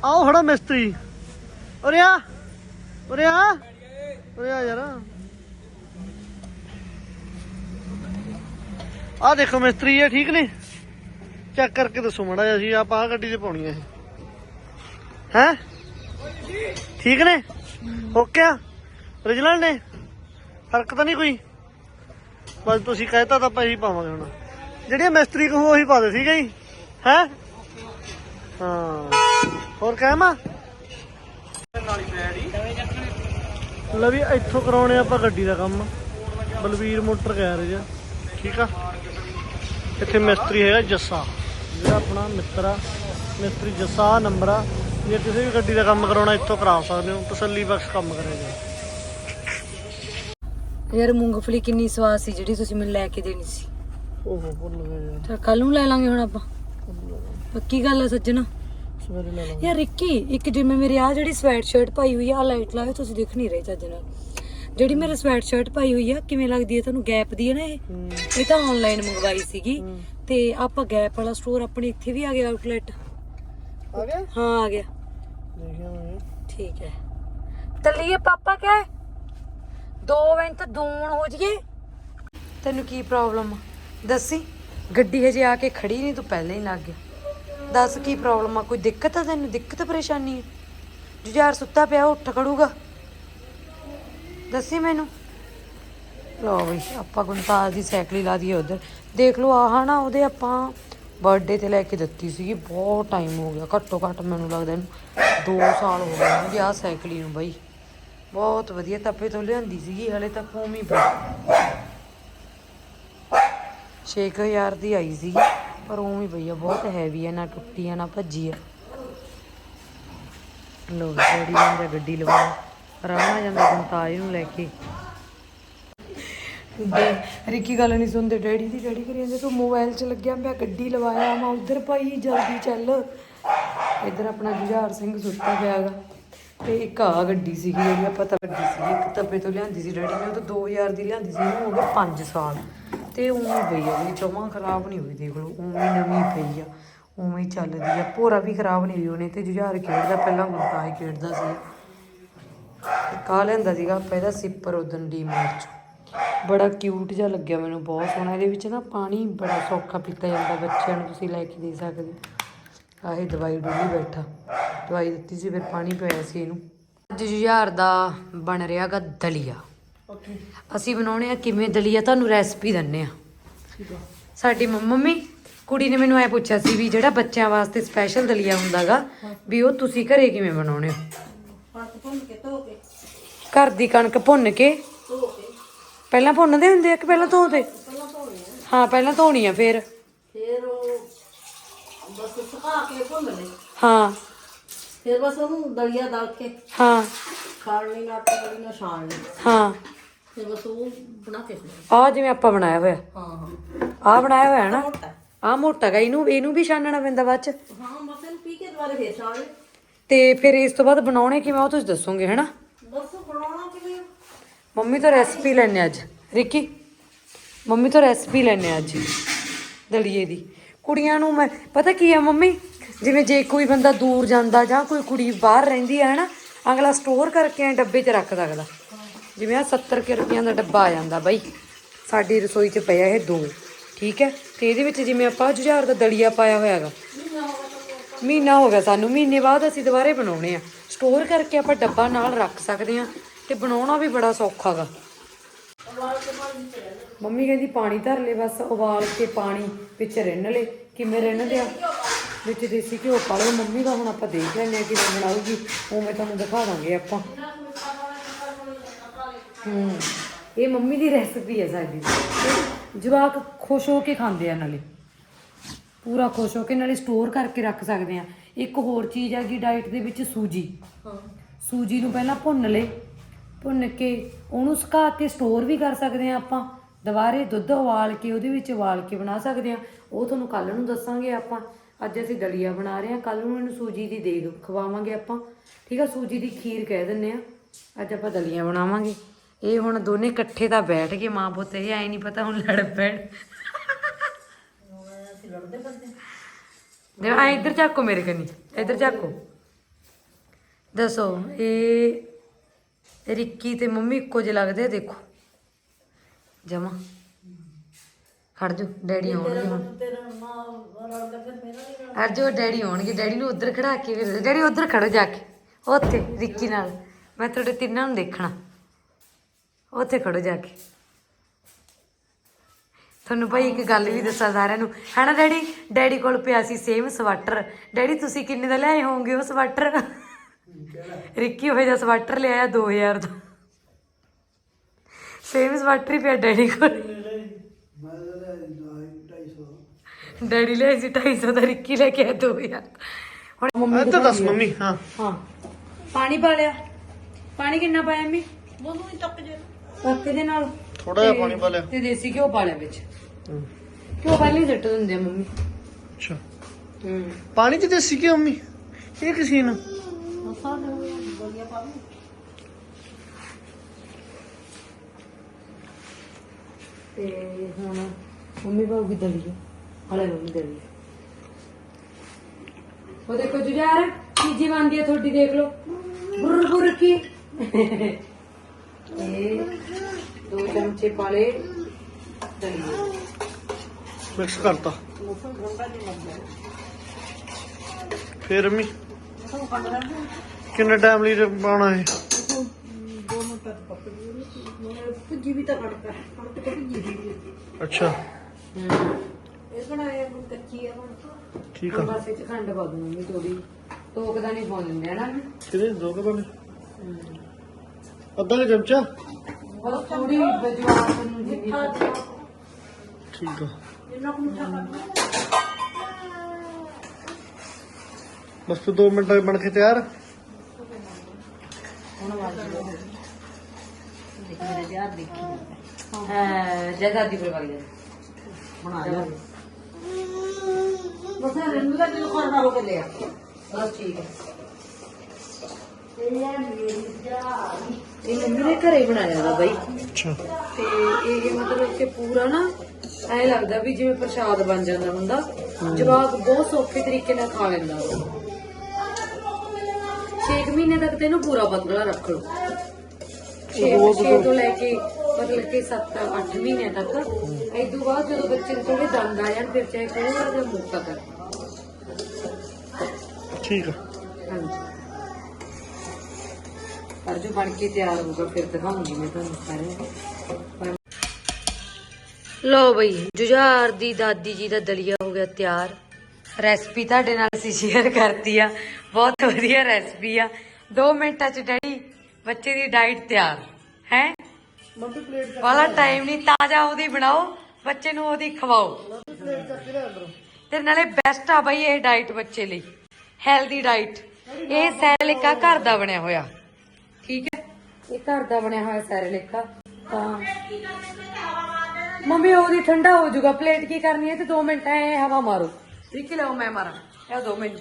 ਆਓ ਖੜਾ ਮਿਸਤਰੀ। ਉਰੇ ਆ। ਉਰੇ ਆ। ਉਰੇ ਆ ਯਾਰ। ਆ ਦੇਖੋ ਮਿਸਤਰੀ, ਇਹ ਠੀਕ ਨੇ? ਚੈੱਕ ਕਰਕੇ ਦੱਸੋ ਮਾੜਾ ਜਿਹਾ ਜੀ ਆਪਾਂ ਆਹ ਗੱਡੀ 'ਚ ਪਾਉਣੀ ਇਹ। ਹੈ? ਠੀਕ ਨੇ? ਓਕੇ ਆ। origignal ਨੇ? ਫ਼ਰਕ ਤਾਂ ਨਹੀਂ ਕੋਈ? ਬਸ ਤੁਸੀਂ ਕਹਿਤਾ ਤਾਂ ਆਪਾਂ ਇਹੀ ਪਾਵਾਂਗੇ ਹੁਣ। ਜਿਹੜੀਆਂ ਮਿਸਤਰੀ ਕਹੂ ਉਹੀ ਪਾ ਦੇ, ਠੀਕ ਹੈ ਜੀ? ਹੈ? ਹਾਂ। ਹੋਰ ਕਹਿਮਾ? ਲਵੀ ਇੱਥੋਂ ਕਰਾਉਣੇ ਆਪਾਂ ਗੱਡੀ ਦਾ ਕੰਮ। ਬਲਵੀਰ ਮੋਟਰ ਗੈਰੇਜ ਆ। ਠੀਕ ਆ? ਇੱਥੇ ਮਿਸਤਰੀ ਹੈਗਾ ਜੱਸਾ। ਜਿਹੜਾ ਆਪਣਾ ਮਿੱਤਰ ਆ। ਮਿਸਤਰੀ ਜੱਸਾ ਨੰਬਰ ਆ। ਜੇ ਕਿਸੇ ਵੀ ਗੱਡੀ ਦਾ ਕੰਮ ਕਰਾਉਣਾ, ਇੱਥੋਂ ਕਰਾ ਸਕਦੇ ਹੋ। ਤਸੱਲੀ ਬਖਸ਼ ਕੰਮ ਕਰੇਗਾ। ਯਾਰ ਮੂੰਗਫਲੀ ਕਿੰਨੀ ਸਵਾਦ ਸੀ ਜਿਹੜੀ ਤੁਸੀਂ ਮੈਨੂੰ ਲੈ ਕੇ ਦੇਣੀ ਸੀ। ਓਹੋ ਭੁੱਲ ਗਏ ਯਾਰ। ਤਾਂ ਕੱਲ ਨੂੰ ਲੈ ਲਾਂਗੇ ਹੁਣ ਆਪਾਂ। ਪੱਕੀ ਗੱਲ ਆ ਸੱਜਣਾ। ਸਵੇਰੇ ਲੈ ਲਾਂਗੇ। ਯਾਰ ਰਿੱਕੀ ਇੱਕ ਜਿਵੇਂ ਮੇਰੀ ਆ ਜਿਹੜੀ ਸਵੈਟ ਸ਼ਰਟ ਪਾਈ ਹੋਈ ਆ ਆਹ ਲਾਈਟ ਲਾਇਓ ਤੁਸੀਂ ਦਿਖ ਨਹੀਂ ਰਹੇ ਚੱਜ ਨਾਲ। ਜਿਹੜੀ ਮੇਰੇ ਸਵੈਟ ਸ਼ਰਟ ਪਾਈ ਹੋਈ ਆ ਕਿਵੇਂ ਲੱਗਦੀ ਹੈ ਤੁਹਾਨੂੰ? ਗੈਪ ਦੀ ਹੈ ਨਾ ਇਹ? ਹੂੰ। ਇਹ ਤਾਂ ਆਨਲਾਈਨ ਮੰਗਵਾਈ ਸੀਗੀ। ਹੂੰ। ਤੇ ਆਪਾਂ ਗੈਪ ਵਾਲਾ ਸਟੋਰ ਆਪਣੇ ਇੱਥੇ ਵੀ ਆ ਗਿਆ ਆਊਟਲੈਟ ਆ ਗਿਆ? ਹਾਂ ਆ ਗਿਆ। ਦੇਖਿਆ ਮੈਂ। ਠੀਕ ਹੈ। ਤਲੀਏ ਪਾਪਾ ਕਹੇ। ਦੋ ਮਿੰਟ ਦੂਣ ਹੋ ਜੀਏ ਤੈਨੂੰ ਕੀ ਪ੍ਰੋਬਲਮ ਆ? ਦੱਸੀ, ਗੱਡੀ ਹਜੇ ਆ ਕੇ ਖੜੀ ਨਹੀਂ, ਤੂੰ ਪਹਿਲਾਂ ਹੀ ਲੱਗ ਗਿਆ। ਦੱਸ ਕੀ ਪ੍ਰੋਬਲਮ ਆ? ਕੋਈ ਦਿੱਕਤ ਆ ਤੈਨੂੰ? ਦਿੱਕਤ ਪਰੇਸ਼ਾਨੀ ਹੈ ਜੁਝਾਰ ਸੁੱਤਾ ਪਿਆ, ਉੱਠ ਖੜੂਗਾ। ਦੱਸੀ ਮੈਨੂੰ। ਲਓ ਵੀ ਆਪਾਂ ਗੁੰਤਾਜ ਦੀ ਸਾਈਕਲ ਹੀ ਲਾ ਦਈਏ ਉਧਰ। ਦੇਖ ਲਓ, ਆਹ ਨਾ ਉਹਦੇ ਆਪਾਂ ਬਰਥਡੇ ਤੇ ਲੈ ਕੇ ਦਿੱਤੀ ਸੀਗੀ। ਬਹੁਤ ਟਾਈਮ ਹੋ ਗਿਆ, ਘੱਟੋ ਘੱਟ ਮੈਨੂੰ ਲੱਗਦਾ ਇਹਨੂੰ 2 ਸਾਲ ਹੋ ਗਏ ਨੇ ਆਹ ਸਾਈਕਲ ਨੂੰ ਬਈ। ਬਹੁਤ ਵਧੀਆ, ਤੱਪੇ ਤੋਂ ਲਿਆਂਦੀ ਸੀਗੀ, ਹਲੇ ਤੱਕ ਉਵੇਂ ਹੀ ਪਈ 6000 ਦੀ ਆਈ ਸੀਗੀ ਪਰ ਉਵੇਂ ਹੀ ਪਈ ਆ ਬਹੁਤ ਹੈਵੀ ਆ, ਨਾ ਟੁੱਟੀ ਆ, ਨਾ ਭੱਜੀ ਆ। ਲੋਕ ਥੋੜੀ ਜਾਂਦਾ ਗੱਡੀ ਲਵਾ ਆਰਾਮ ਜਾਂਦਾ ਗੁੰਤਾਜ ਨੂੰ ਲੈ ਕੇ। ਦੇ, ਰਿੱਕੀ ਗੱਲ ਨਹੀਂ ਸੁਣਦੇ, ਡੈਡੀ ਦੀ ਡੈਡੀ ਕਰੀ ਜਾਂਦੇ, ਤੂੰ ਮੋਬਾਈਲ 'ਚ ਲੱਗਿਆ ਮੈਂ ਗੱਡੀ ਲਵਾਇਆ, ਮੈਂ ਉਧਰ ਭਾਈ ਜਲਦੀ ਚੱਲ। ਇੱਧਰ ਆਪਣਾ ਜੁਝਾਰ ਸਿੰਘ ਸੁੱਤਾ ਪਿਆਗਾ ਤੇ ਇੱਕ ਆ ਗੱਡੀ ਸੀਗੀ ਜਿਹੜੀ ਆਪਾਂ ਤਾਂ ਗੱਡੀ ਸੀਗੀ, ਇੱਕ ਤੱਪੇ ਤੋਂ ਲਿਆਂਦੀ ਸੀ ਡੈਡੀ ਨੇ, ਉਹ ਤਾਂ 2000 ਦੀ ਲਿਆਂਦੀ ਸੀ, ਉਹਨੂੰ ਹੋ ਗਏ 5 ਸਾਲ। ਤੇ ਉਵੇਂ ਪਈ ਆ ਵੀ ਚਮਾ ਖਰਾਬ ਨਹੀਂ ਹੋਈ ਦੇਖ ਲਓ, ਉਵੇਂ ਨਵੀਂ ਪਈ ਆ, ਉਵੇਂ ਚੱਲਦੀ ਆ, ਭੋਰਾ ਵੀ ਖਰਾਬ ਨਹੀਂ ਹੋਈ ਉਹਨੇ, ਤੇ ਜੁਝਾਰ ਖੇਡਦਾ, ਪਹਿਲਾਂ ਗੁਰਤਾਜ ਖੇਡਦਾ ਸੀ। ਕਾ ਲੈਂਦਾ ਸੀਗਾ ਆਪਾਂ ਇਹਦਾ ਸਿੱਪਰ ਉਦਨ ਡੀਮਾਰਟ ਚੋਂ। ਬੜਾ ਕਿਊਟ ਜਿਹਾ ਲੱਗਿਆ ਮੈਨੂੰ, ਬਹੁਤ ਸੋਹਣਾ, ਇਹਦੇ ਵਿੱਚ ਨਾ ਪਾਣੀ ਬੜਾ ਸੌਖਾ ਪੀਤਾ ਜਾਂਦਾ ਬੱਚਿਆਂ ਨੂੰ, ਤੁਸੀਂ ਲੈ ਕੇ ਦੇ ਸਕਦੇ ਆਹੇ ਦਵਾਈ ਡੋਲੀ ਬੈਠਾ। ਦਵਾਈ ਦਿੱਤੀ ਸੀ ਫਿਰ ਪਾਣੀ ਪਿਆਇਆ ਸੀ ਇਹਨੂੰ। ਅੱਜ ਜੁਝਾਰ ਦਾ ਬਣ ਰਿਹਾਗਾ ਦਲੀਆ। ਓਕੇ। ਅਸੀਂ ਬਣਾਉਣੇ ਆ ਕਿਵੇਂ ਦਲੀਆ ਤੁਹਾਨੂੰ ਰੈਸਪੀ ਦਿੰਨੇ ਆ। ਠੀਕ ਆ। ਸਾਡੀ ਮੰਮ- ਕੁੜੀ ਨੇ ਮੈਨੂੰ ਐ ਪੁੱਛਿਆ ਸੀ ਵੀ ਜਿਹੜਾ ਬੱਚਿਆਂ ਵਾਸਤੇ ਸਪੈਸ਼ਲ ਦਲੀਆ ਹੁੰਦਾਗਾ ਵੀ ਉਹ ਤੁਸੀਂ ਘਰੇ ਕਿਵੇਂ ਬਣਾਉਣੇ ਹੋ? ਘਰ ਦੀ ਕਣਕ ਭੁੰਨ ਕੇ। ਪਹਿਲਾਂ ਭੁੰਨਦੇ ਹੁੰਦੇ ਆ ਕਿ ਪਹਿਲਾਂ ਧੋਦੇ? ਆ। ਹਾਂ ਪਹਿਲਾਂ ਧੋਣੀ ਆ ਫਿਰ। ਫਿਰ ਸੁਕਾ ਕੇ ਭੁੰਨ ਲੈ ਹਾਂ। ਫਿਰ ਬਸ ਉਹਨੂੰ ਦਲੀਆ ਦਲ ਕੇ ਹਾਂ। ਖਾਣੀ ਨਾਲ ਆਟੇ ਵਾਲੀ ਨਾਲ ਛਾਣ ਲਈ। ਹਾਂ। ਫਿਰ ਬਸ ਉਹ ਬਣਾ ਕੇ ਖਾਣੀ। ਆ ਜਿਵੇਂ ਆਪਾਂ ਬਣਾਇਆ ਹੋਇਆ। ਹਾਂ ਹਾਂ। ਆ ਬਣਾਇਆ ਹੋਇਆ ਨਾ? ਮੋਟਾ। ਆ ਮੋਟਾ ਗਾ ਇਹਨੂੰ ਇਹਨੂੰ ਵੀ ਛਾਨਣਾ ਪੈਂਦਾ ਬਾਅਦ ਚ? ਹਾਂ ਬਸ ਇਹਨੂੰ ਪੀ ਕੇ ਦੁਬਾਰੇ ਫੇਰ ਛਾਣ ਲਈ। ਤੇ ਫਿਰ ਇਸ ਤੋਂ ਬਾਅਦ ਬਣਾਉਣੇ ਕਿਵੇਂ ਉਹ ਤੁਸੀਂ ਦੱਸੋਗੇ ਹੈਨਾ? ਬਸ ਬਣਾਉਣਾ ਕਿਵੇਂ ਆ? ਮੰਮੀ ਤੋਂ ਰੈਸਪੀ ਲੈਣੇ ਅੱਜ। ਰਿੱਕੀ ਮੰਮੀ ਤੋਂ ਰੈਸਪੀ ਲੈਣੇ ਅੱਜ ਦਲੀਏ ਦੀ। ਕੁੜੀਆਂ ਨੂੰ ਮੈਂ, ਪਤਾ ਕੀ ਆ ਮੰਮੀ? ਜਿਵੇਂ ਜੇ ਕੋਈ ਬੰਦਾ ਦੂਰ ਜਾਂਦਾ ਜਾਂ ਕੋਈ ਕੁੜੀ ਬਾਹਰ ਰਹਿੰਦੀ ਹੈ ਨਾ ਅਗਲਾ ਸਟੋਰ ਕਰਕੇ ਐਂ ਡੱਬੇ 'ਚ ਰੱਖ ਸਕਦਾ ਜਿਵੇਂ ਆ 70 ਕੁ ਰੁਪਈਆਂ ਦਾ ਡੱਬਾ ਆ ਜਾਂਦਾ ਬਾਈ। ਸਾਡੀ ਰਸੋਈ 'ਚ ਪਿਆ ਇਹ ਦੋ, ਠੀਕ ਹੈ? ਤੇ ਇਹਦੇ ਵਿੱਚ ਜਿਵੇਂ ਆਪਾਂ ਜੁਝਾਰ ਦਾ ਦਲੀਆ ਪਾਇਆ ਹੋਇਆ ਹੈਗਾ। ਮਹੀਨਾ ਹੋ ਗਿਆ ਸਾਨੂੰ, ਮਹੀਨੇ ਬਾਅਦ ਅਸੀਂ ਦੁਬਾਰੇ ਬਣਾਉਣੇ ਆ। ਸਟੋਰ ਕਰਕੇ ਆਪਾਂ ਡੱਬਾ ਨਾਲ ਰੱਖ ਸਕਦੇ ਆ ਤੇ ਬਣਾਉਣਾ ਵੀ ਬੜਾ ਸੌਖਾ ਗਾ। ਮੰਮੀ ਕਹਿੰਦੀ ਪਾਣੀ ਧਰ ਲੈ ਬਸ ਉਬਾਲ ਕੇ ਪਾਣੀ ਵਿੱਚ ਰਿੰਨ ਲੈ। ਕਿਵੇਂ ਰਿੰਨਦੇ ਆ? ਵਿੱਚ ਦੇਸੀ ਘਿਓ ਪਾ ਲਓ। ਮੰਮੀ ਦਾ ਹੁਣ ਆਪਾਂ ਦੇਖ ਲੈਂਦੇ ਆ ਕਿਵੇਂ ਬਣਾਉਗੀ ਉਵੇਂ ਤੁਹਾਨੂੰ ਦਿਖਾ ਦਾਂਗੇ ਆਪਾਂ। ਹੂੰ ਇਹ ਮੰਮੀ ਦੀ ਰੈਸਪੀ ਹੈ ਸਾਡੀ। ਜਵਾਕ ਖੁਸ਼ ਹੋ ਕੇ ਖਾਂਦੇ ਆ ਨਾਲੇ। ਪੂਰਾ ਖੁਸ਼ ਹੋ ਕੇ ਨਾਲੇ ਸਟੋਰ ਕਰਕੇ ਰੱਖ ਸਕਦੇ ਆ। ਇੱਕ ਹੋਰ ਚੀਜ਼ ਹੈਗੀ ਡਾਈਟ ਦੇ ਵਿੱਚ ਸੂਜੀ। ਸੂਜੀ ਨੂੰ ਪਹਿਲਾਂ ਭੁੰਨ ਲੈ। ਭੁੰਨ ਕੇ ਉਹਨੂੰ ਸੁਕਾ ਕੇ ਸਟੋਰ ਵੀ ਕਰ ਸਕਦੇ ਆ ਆਪਾਂ। ਦੁਬਾਰੇ ਦੁੱਧ ਉਬਾਲ ਕੇ, ਉਹਦੇ ਵਿੱਚ ਉਬਾਲ ਕੇ ਬਣਾ ਸਕਦੇ ਆ ਉਹ ਤੁਹਾਨੂੰ ਕੱਲ ਨੂੰ ਦੱਸਾਂਗੇ ਆਪਾਂ। ਅੱਜ ਅਸੀਂ ਦਲੀਆ ਬਣਾ ਰਹੇ ਆ ਕੱਲ ਨੂੰ ਇਹਨੂੰ ਸੂਜੀ ਦੀ ਦੇਗ ਖਵਾਵਾਂਗੇ ਆਪਾਂ। ਠੀਕ ਆ, ਸੂਜੀ ਦੀ ਖੀਰ ਕਹਿ ਦਿੰਨੇ ਆ ਅੱਜ ਆਪਾਂ ਦਲੀਆ ਬਣਾਵਾਂਗੇ। ਇਹ ਹੁਣ ਦੋਨੇ ਇਕੱਠੇ ਤਾਂ ਬੈਠ ਗਏ, ਮਾਂ ਪੁੱਤ, ਇਹ ਐ ਨਹੀਂ ਪਤਾ ਹੁਣ ਲੜ ਪੈਣ। ਦੇ ਆ ਇੱਧਰ ਝਾਕੋ ਮੇਰੇ ਕਨੀ। ਇੱਧਰ ਝਾਕੋ ਦੱਸੋ, ਇਹ ਰਿੱਕੀ ਤੇ ਮੰਮੀ ਇੱਕੋ ਜਿਹੇ ਲੱਗਦੇ ਆ, ਦੇਖੋ। ਜਮਾ। ਖੜ ਜਾ ਡੈਡੀ ਆਉਣਗੇ ਹੁਣ। ਖੜ ਜਾ ਡੈਡੀ ਆਉਣਗੇ। ਡੈਡੀ ਨੂੰ ਉੱਧਰ ਖੜਾ ਕੇ ਫਿਰ ਡੈਡੀ ਉੱਧਰ ਖੜੋ ਜਾ ਕੇ। ਉੱਥੇ ਰਿੱਕੀ ਨਾਲ। ਮੈਂ ਤੁਹਾਡੇ ਤਿੰਨਾਂ ਨੂੰ ਦੇਖਣਾ। ਉੱਥੇ ਖੜੋ ਜਾ ਕੇ। ਤੁਹਾਨੂੰ ਭਾਈ ਇੱਕ ਗੱਲ ਵੀ ਦੱਸਾਂ ਸਾਰਿਆਂ ਨੂੰ। ਹਨਾ ਡੈਡੀ? ਡੈਡੀ ਕੋਲ ਪਿਆ ਸੀ ਸੇਮ ਸਵਾਟਰ ਡੈਡੀ ਤੁਸੀਂ ਕਿੰਨੇ ਦਾ ਲਿਆਏ ਹੋਵੋਗੇ ਉਹ ਸਵਾਟਰ ਰਿੱਕੀ ਹੋਏ ਦਾ ਸਵਾਟਰ ਲਿਆਇਆ 2000 ਦਾ। ਸੇਮ ਸਵਾਟਰ ਹੀ ਪਿਆ ਡੈਡੀ ਕੋਲ ਡੈਡੀ ਲਿਆਇਆ ਸੀ 250 ਦਾ ਰਿੱਕੀ ਲੈ ਕੇ ਆਇਆ 2000 ਹੁਣ ਮੰਮੀ ਇੱਧਰ ਦੱਸ ਆ। ਮੰਮੀ ਹਾਂ। ਹਾਂ। ਪਾਣੀ ਪਾ ਲਿਆ। ਪਾਣੀ ਕਿੰਨਾ ਪਾਇਆ ਮੰਮੀ? ਬੋਲੂ ਹੀ ਤੱਕ ਜੇ। ਕੱਕੇ ਦੇ ਨਾਲ। ਥੋੜਾ ਜਿਹਾ ਪਾਣੀ ਪਾ ਲਿਆ। ਤੇ ਦੇਸੀ ਘਿਓ ਪਾ ਲਿਆ ਵਿੱਚ। ਹੂੰ, ਘਿਓ ਪਹਿਲਾਂ ਸਿੱਟ ਦਿੰਦੇ ਆ ਮੰਮੀ। ਅੱਛਾ। ਹੂੰ। ਪਾਣੀ ਚ ਦੇਸੀ ਕਿ ਮੰਮੀ? ਇਹ ਕਿਸੇ ਨੂੰ ਮਸਾਲਾ ਬੋਲਿਆ ਪਾਉ ਤੇ ਹੁਣ ਮੰਮੀ ਪਾਉਗੀ ਦਲੀਆ ਹਲੇ ਮੰਮੀ ਦਲੀਆ ਉਹ ਦੇਖੋ ਜੁਝਾਰ ਚੀਜੀ ਬਣਦੀ ਹੈ ਤੁਹਾਡੀ ਦੇਖ ਲਓ। ਬੁਰ ਬੁਰ ਕੀ? ਇਹ ਦੋ ਚਮਚੇ ਪਾਲੇ ਦਲੀਆ ਮਿਕਸ ਕਰਤਾ। ਫਿਰ ਮੰਮੀ? ਕਿੰਨਾ ਟਾਈਮ ਲਈ ਪਾਉਣਾ ਹੈ ਭੁੱਜੀ ਵੀ ਤਾਂ ਕੜਕਾ ਕੜਕ ਤੇ ਭੁੱਜੀ ਵੀ ਅੱਛਾ। ਇਹ ਬਣਾਇਆ ਹੁਣ ਕੱਚੀ ਆ ਹੁਣ? ਠੀਕ ਹੁਣ ਆ ਬਸ ਵਿੱਚ ਖੰਡ ਪਾ ਦੂੰਗੀ ਮੰਮੀ ਥੋੜੀ ਤੋਕਦਾ ਨਹੀਂ ਪਾਉਣ ਦਿੰਦੇ ਹਨਾ ਕਿਹਦੇ? ਦੋ ਕਦੋਂ ਨੇ ਅੱਧਾ ਕੁ ਚਮਚਾ? ਬਸ ਥੋੜੀ ਬਜਵਾਰ ਨੂੰ ਜਿੰਨੀ ਠੀਕ ਆ। ਜਿੰਨਾ ਕੁ ਮਿੱਠਾ ਕਰਨਾ ਬਸ ਫਿਰ 2 ਮਿੰਟਾਂ ਬਣ ਕੇ ਤਿਆਰ। ਹੁਣ ਵਾਜ ਦੇਖ ਮੇਰੇ ਯਾਰ ਦੇਖੀ ਹਾਂ ਜਗਾ ਦੀ ਪਰ ਵਗ ਬਣਾ ਲਿਆ। ਬਸ ਰੰਗ ਦਾ ਦਿਲ ਕਰਨਾ ਹੋ। ਕੇ ਲਿਆ ਬਸ ਠੀਕ ਹੈ ਇਹ ਮੰਮੀ ਨੇ ਘਰੇ ਬਣਾਇਆ ਦਾ ਬਾਈ। ਅੱਛਾ ਤੇ ਇਹ ਮਤਲਬ ਕਿ ਪੂਰਾ ਨਾ ਐ ਲੱਗਦਾ ਵੀ ਜਿਵੇਂ ਪ੍ਰਸ਼ਾਦ ਬਣ ਜਾਂਦਾ ਹੁੰਦਾ ਜਵਾਕ ਬਹੁਤ ਸੌਖੇ ਤਰੀਕੇ ਨਾਲ ਖਾ ਲੈਂਦਾ ਉਹ 6 ਮਹੀਨੇ ਤੱਕ ਤੇ ਇਹਨੂੰ ਪੂਰਾ ਪਤਲਾ ਰੱਖ ਲਓ। 6 ਤੋਂ ਲੈ ਕੇ ਮਤਲਬ ਕਿ 7-8 ਮਹੀਨੇ ਤੱਕ। ਇਸ ਤੋਂ ਬਾਅਦ ਜਦੋਂ ਬੱਚੇ ਨੂੰ ਥੋੜੇ ਦੰਦ ਆ ਜਾਣ ਫਿਰ ਚਾਹੇ ਥੋੜਾ ਜਿਹਾ ਮੋਟਾ ਕਰ। ਠੀਕ ਆ। ਹਾਂਜੀ। ਪਰ ਜੋ ਬਣ ਕੇ ਤਿਆਰ ਹੋਊਗਾ ਫਿਰ ਦਿਖਾਉਂਗੀ ਮੈਂ ਤੁਹਾਨੂੰ ਸਾਰੇ ਲੋ ਬਈ ਜੁਝਾਰ ਦੀ ਦਾਦੀ ਜੀ ਦਾ ਦਲੀਆ ਹੋ ਗਿਆ ਤਿਆਰ। ਰੈਸਪੀ ਤੁਹਾਡੇ ਨਾਲ ਅਸੀਂ ਸ਼ੇਅਰ ਕਰਤੀ ਆ। ਬਹੁਤ ਵਧੀਆ ਰੈਸਪੀ ਆ। 2 ਮਿੰਟਾਂ ਚ ਡੈਡੀ ਬੱਚੇ ਦੀ ਡਾਈਟ ਤਿਆਰ ਹੈ? ਮੰਮੀ ਪਲੇਟ ਵਾਲਾ ਟਾਈਮ ਨਹੀਂ ਤਾਜ਼ਾ ਉਹਦੀ ਬਣਾਓ ਬੱਚੇ ਨੂੰ ਉਹਦੀ ਖਵਾਓ। ਪਲੇਟ ਚੱਕ ਕੇ ਲਿਆ ਅੰਦਰੋਂ। ਤੇ ਨਾਲੇ ਬੈਸਟ ਆ ਬਈ ਇਹ ਡਾਈਟ ਬੱਚੇ ਲਈ ਹੈਲਦੀ ਡਾਈਟ ਇਹ ਸੈਰਲਿਕਾ ਘਰ ਦਾ ਬਣਿਆ ਹੋਇਆ ਠੀਕ ਹੈ? ਇਹ ਘਰ ਦਾ ਬਣਿਆ ਹੋਇਆ ਸੈਰਲਿਕਾ ਤਾਂ ਮੰਮੀ ਉਹਦੀ ਠੰਡਾ ਹੋ ਜਾਊਗਾ। ਪਲੇਟ ਕੀ ਕਰਨੀ ਹੈ? ਤੇ 2 ਮਿੰਟ ਐ ਹਵਾ ਮਾਰੋ। ਠੀਕ ਹੈ ਲਓ ਮੈਂ ਮਾਰਾਂ। ਇਹ 2 ਮਿੰਟ।